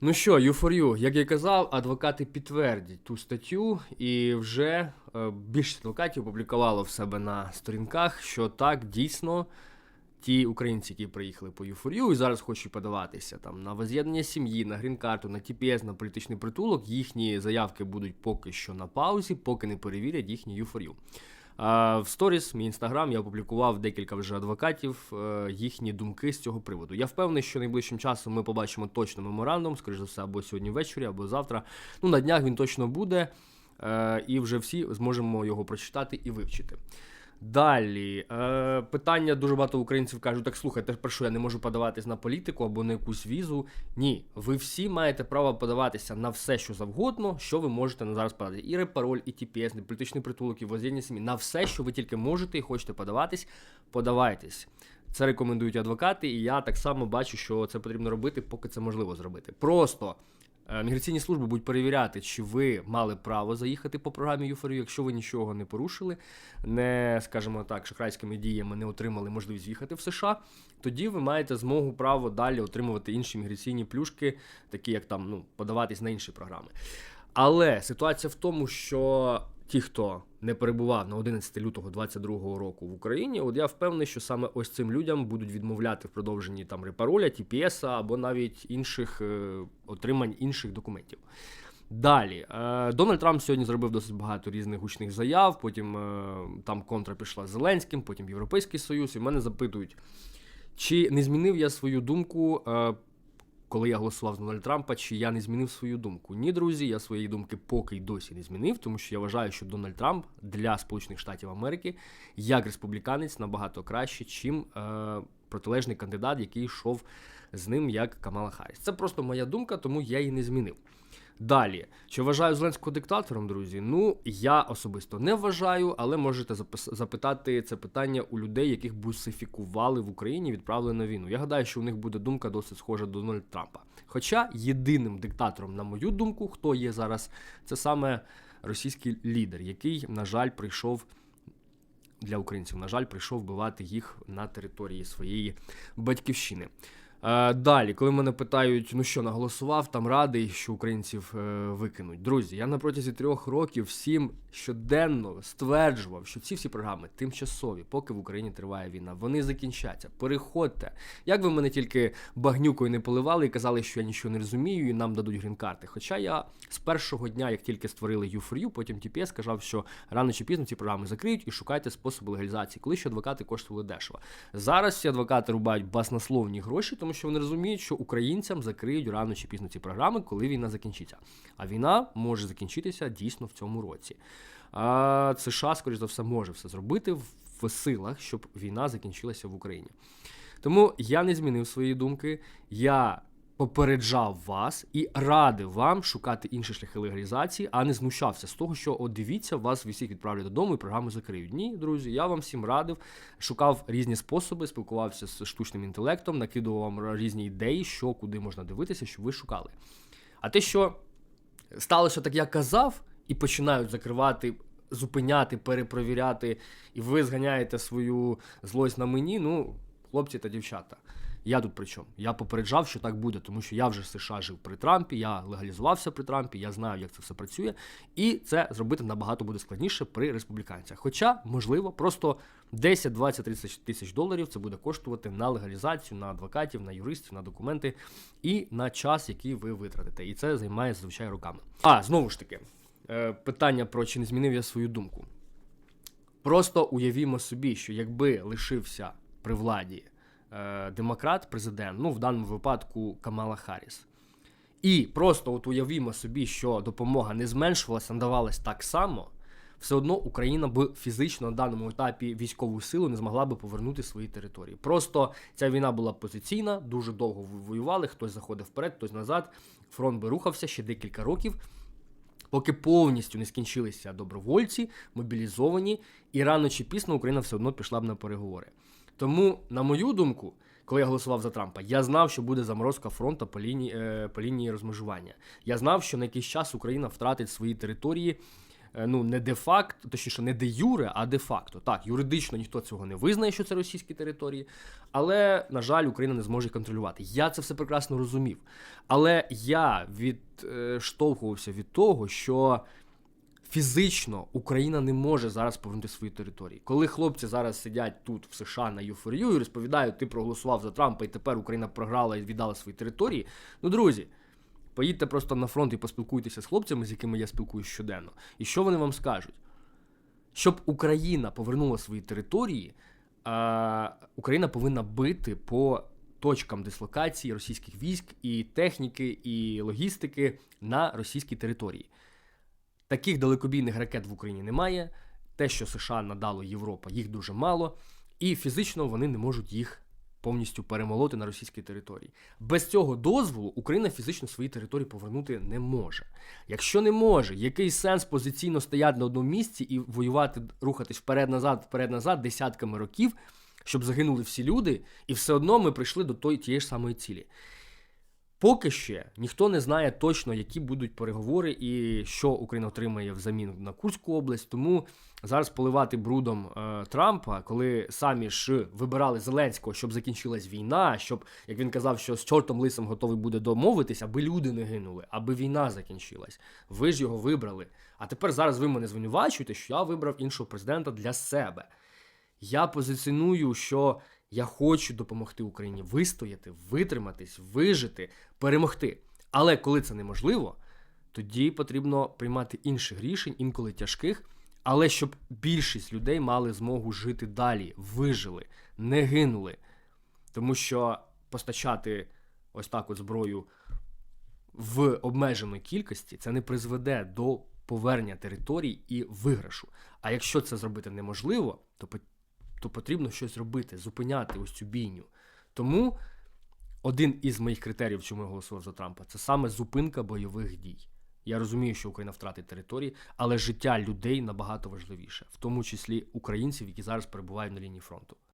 Ну що, U4U, як я казав, адвокати підтвердять ту статтю, і вже е, більшість адвокатів опублікувало в себе на сторінках, що так дійсно ті українці, які приїхали по U4U і зараз хочуть подаватися там на воз'єднання сім'ї, на грін-карту, на TPS, на політичний притулок, їхні заявки будуть поки що на паузі, поки не перевірять їхній U4U. В сторіс, мій інстаграм, я опублікував декілька вже адвокатів, е, їхні думки з цього приводу. Я впевнений, що найближчим часом ми побачимо точно меморандум, скоріш за все, або сьогодні ввечері, або завтра. Ну, на днях він точно буде, е, і вже всі зможемо його прочитати і вивчити. Далі е, питання дуже багато українців кажуть: так слухайте, про що я не можу подаватись на політику або на якусь візу. Ні, ви всі маєте право подаватися на все, що завгодно, що ви можете на зараз подати. І репароль, і TPS, і політичний притулок, і воззєднання сім'ї. На все, що ви тільки можете і хочете подаватись, подавайтесь. Це рекомендують адвокати, і я так само бачу, що це потрібно робити, поки це можливо зробити. Просто міграційні служби будуть перевіряти, чи ви мали право заїхати по програмі U4U, якщо ви нічого не порушили, не, скажімо так, шахрайськими діями не отримали можливість їхати в США. Тоді ви маєте змогу право далі отримувати інші міграційні плюшки, такі як там ну, подаватись на інші програми. Але ситуація в тому, що ті, хто не перебував на 11 лютого 2022 року в Україні, от я впевнений, що саме ось цим людям будуть відмовляти в продовженні там репароля, TPS або навіть інших е, отримань інших документів. Далі, е, Дональд Трамп сьогодні зробив досить багато різних гучних заяв. Потім е, там контра пішла з Зеленським, потім Європейський Союз. І мене запитують, чи не змінив я свою думку, е, коли я голосував за Дональда Трампа, чи я не змінив свою думку? Ні, друзі, я своєї думки поки й досі не змінив, тому що я вважаю, що Дональд Трамп для Сполучених Штатів Америки як республіканець набагато краще, чим е, протилежний кандидат, який йшов з ним як Камала Харріс. Це просто моя думка, тому я її не змінив. Далі, чи вважаю Зеленського диктатором, друзі? Ну я особисто не вважаю, але можете запитати це питання у людей, яких бусифікували в Україні, відправили на війну. Я гадаю, що у них буде думка досить схожа до Дональда Трампа. Хоча єдиним диктатором, на мою думку, хто є зараз, це саме російський лідер, який, на жаль, прийшов. Для українців, на жаль, прийшов вбивати їх на території своєї батьківщини. Е, далі, коли мене питають, ну що наголосував, там радий, що українців е, викинуть. Друзі, я на протязі трьох років всім щоденно стверджував, що ці всі програми тимчасові, поки в Україні триває війна. Вони закінчаться. Переходьте. Як ви мене тільки багнюкою не поливали і казали, що я нічого не розумію, і нам дадуть грін-карти. Хоча я з першого дня, як тільки створили U4U, потім TPS, сказав, що рано чи пізно ці програми закриють і шукайте способи легалізації, коли ще адвокати коштували дешево. Зараз ці адвокати рубають баснословні гроші, тому що вони розуміють, що українцям закриють рано чи пізно ці програми, коли війна закінчиться. А війна може закінчитися дійсно в цьому році. А США, скоріш за все, може все зробити в силах, щоб війна закінчилася в Україні. Тому я не змінив свої думки. Я попереджав вас і радив вам шукати інші шляхи легалізації, а не знущався з того, що от дивіться, вас всіх відправлять додому і програму закриють. Ні, друзі, я вам всім радив, шукав різні способи, спілкувався з штучним інтелектом, накидував вам різні ідеї, що куди можна дивитися, щоб ви шукали. А те, що сталося так, як казав, і починають закривати. Зупиняти, перепровіряти, і ви зганяєте свою злость на мені. Ну, хлопці та дівчата. Я тут при чому? Я попереджав, що так буде, тому що я вже в США жив при Трампі, я легалізувався при Трампі, я знаю, як це все працює, і це зробити набагато буде складніше при республіканцях. Хоча, можливо, просто 10, 20, 30 тисяч доларів це буде коштувати на легалізацію, на адвокатів, на юристів, на документи і на час, який ви витратите. І це займає зазвичай роками. А знову ж таки, е, питання про чи не змінив я свою думку. Просто уявімо собі, що якби лишився при владі демократ, президент, ну в даному випадку Камала Харріс. І просто от уявімо собі, що допомога не зменшувалася, надавалась так само, все одно Україна б фізично на даному етапі військову силу не змогла би повернути свої території. Просто ця війна була позиційна, дуже довго воювали, хтось заходив вперед, хтось назад. Фронт би рухався ще декілька років. Поки повністю не скінчилися добровольці, мобілізовані, і рано чи пізно Україна все одно пішла б на переговори. Тому, на мою думку, коли я голосував за Трампа, я знав, що буде заморозка фронту по лінії, е, по лінії розмежування. Я знав, що на якийсь час Україна втратить свої території е, ну не де-факто, точніше, не де юре, а де-факто. Так, юридично ніхто цього не визнає, що це російські території, але, на жаль, Україна не зможе контролювати. Я це все прекрасно розумів. Але я відштовхувався від того, що фізично Україна не може зараз повернути свої території. Коли хлопці зараз сидять тут в США на Юфорію і розповідають, ти проголосував за Трампа, і тепер Україна програла і віддала свої території. Ну, друзі. Поїдьте просто на фронт і поспілкуйтеся з хлопцями, з якими я спілкуюся щоденно. І що вони вам скажуть? Щоб Україна повернула свої території, Україна повинна бити по точкам дислокації російських військ і техніки, і логістики на російській території. Таких далекобійних ракет в Україні немає. Те, що США надало Європа, їх дуже мало, і фізично вони не можуть їх повністю перемолоти на російській території. Без цього дозволу Україна фізично свої території повернути не може. Якщо не може, який сенс позиційно стояти на одному місці і воювати, рухатись вперед-назад, вперед-назад десятками років, щоб загинули всі люди, і все одно ми прийшли до тої тієї ж самої цілі. Поки ще ніхто не знає точно, які будуть переговори і що Україна отримає взамін на Курську область. Тому зараз поливати брудом е, Трампа, коли самі ж вибирали Зеленського, щоб закінчилась війна, щоб як він казав, що з чортом лисом готовий буде домовитись, аби люди не гинули, аби війна закінчилась. Ви ж його вибрали. А тепер зараз ви мене звинувачуєте, що я вибрав іншого президента для себе. Я позиціоную, що я хочу допомогти Україні вистояти, витриматись, вижити, перемогти. Але коли це неможливо, тоді потрібно приймати інших рішень, інколи тяжких, але щоб більшість людей мали змогу жити далі, вижили, не гинули. Тому що постачати ось так от зброю в обмеженої кількості це не призведе до повернення територій і виграшу. А якщо це зробити неможливо, то то потрібно щось робити, зупиняти ось цю бійню. Тому один із моїх критеріїв, чому я голосував за Трампа, це саме зупинка бойових дій. Я розумію, що Україна втратить території, але життя людей набагато важливіше, в тому числі українців, які зараз перебувають на лінії фронту.